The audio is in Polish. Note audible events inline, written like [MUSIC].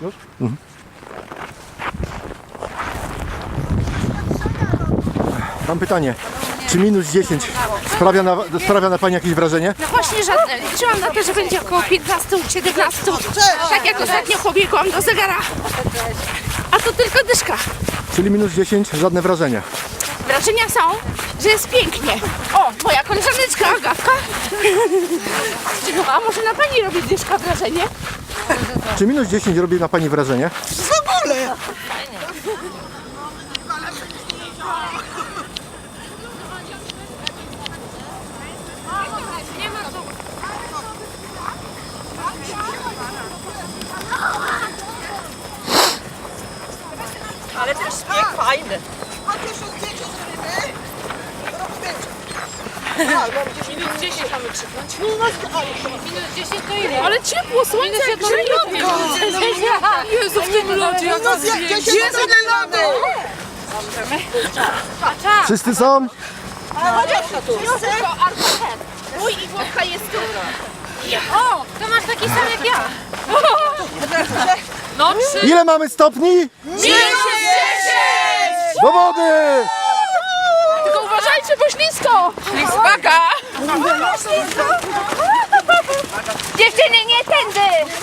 Już? Mam pytanie. Czy minus 10 sprawia na, sprawia na Pani jakieś wrażenie? No właśnie żadne. Liczyłam na to, że będzie około 15-17. Tak jak ostatnio pobiegłam do zegara. A to tylko dyszka. Czyli minus 10, żadne wrażenie. Wrażenia są, że jest pięknie. O, moja koleżaneczka Agatka. A może na pani robi dyszka wrażenie? [LAUGHS] Czy minus 10 robi na Pani wrażenie? Ale też śpieg fajny. Ale ciepło, słońce jak grzeje. Jezu, w tym lodzie, jak to zdjęcie. Jezu, ile lodu! Wszyscy są? Mój i Włodka jest tu. O, to masz taki sam jak ja. No trzy. Ile mamy stopni? Do wody! Uważajcie, bo ślisko. Ślispaka. Dziewczyny, nie tędy,